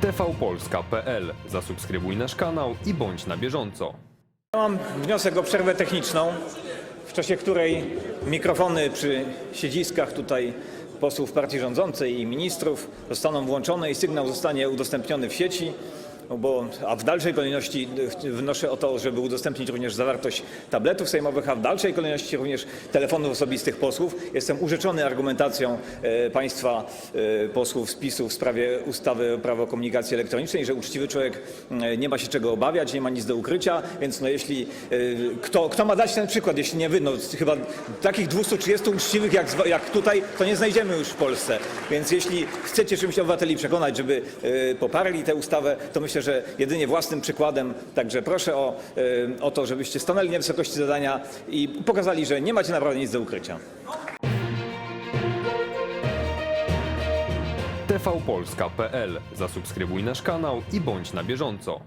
tvpolska.pl. Zasubskrybuj nasz kanał i bądź na bieżąco. Mam wniosek o przerwę techniczną, w czasie której mikrofony przy siedziskach tutaj posłów partii rządzącej i ministrów zostaną włączone i sygnał zostanie udostępniony w sieci. No Bo, a w dalszej kolejności wnoszę o to, żeby udostępnić również zawartość tabletów sejmowych, a w dalszej kolejności również telefonów osobistych posłów. Jestem urzeczony argumentacją e, państwa e, posłów z PiSu w sprawie ustawy o prawo komunikacji elektronicznej, że uczciwy człowiek e, nie ma się czego obawiać, nie ma nic do ukrycia, więc no jeśli kto, kto ma dać ten przykład, jeśli nie wy, no chyba takich 230 uczciwych jak, jak tutaj, to nie znajdziemy już w Polsce. Więc jeśli chcecie czymś obywateli przekonać, żeby poparli tę ustawę, to myślę, że jedynie własnym przykładem. Także proszę o, e, o to, żebyście stanęli na wysokości zadania i pokazali, że nie macie naprawdę nic do ukrycia. tvpolska.pl. Zasubskrybuj nasz kanał i bądź na bieżąco.